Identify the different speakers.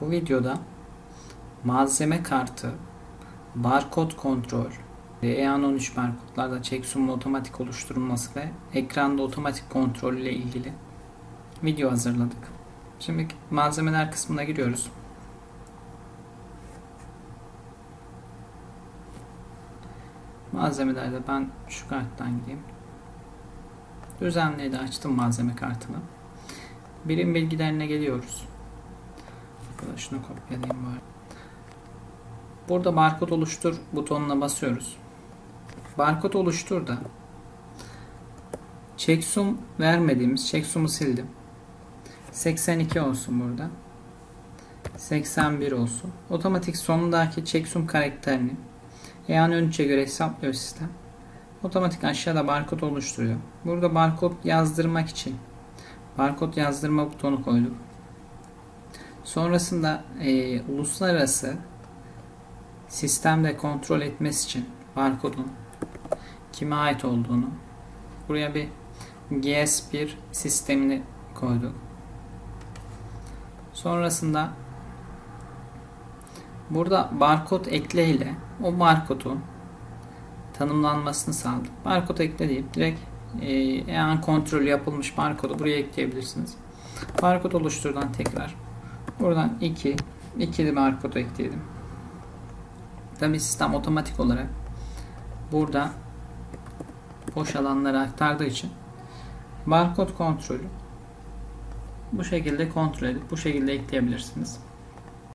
Speaker 1: Bu videoda malzeme kartı, barkod kontrol, EAN13 barkodlarda checksum'un otomatik oluşturulması ve ekranda otomatik kontrol ile ilgili video hazırladık. Şimdi malzemeler kısmına giriyoruz. Malzemelerde ben şu karttan gideyim. Düzenleyi de açtım malzeme kartını. Birim bilgilerine geliyoruz. Burada şunu kopyalayayım bari. Burada barkod oluştur butonuna basıyoruz. Barkod oluştur da checksum vermediğimiz checksum'u sildim. 82 olsun burada. 81 olsun. Otomatik sonundaki checksum karakterini yani 13'e göre hesaplıyor sistem. Otomatik aşağıda barkod oluşturuyor. Burada barkod yazdırmak için barkod yazdırma butonu koyduk. Sonrasında e, uluslararası sistemde kontrol etmesi için barkodun kime ait olduğunu buraya bir GS1 sistemini koyduk. Sonrasında burada barkod ekle ile o barkodun tanımlanmasını sağladık. Barkod ekle deyip direkt e, eğer kontrolü yapılmış barkodu buraya ekleyebilirsiniz. Barkod oluşturdan tekrar buradan 2 ikili barkodu ekleyelim. Tabi sistem otomatik olarak burada boş alanları aktardığı için barkod kontrolü bu şekilde kontrol edip bu şekilde ekleyebilirsiniz.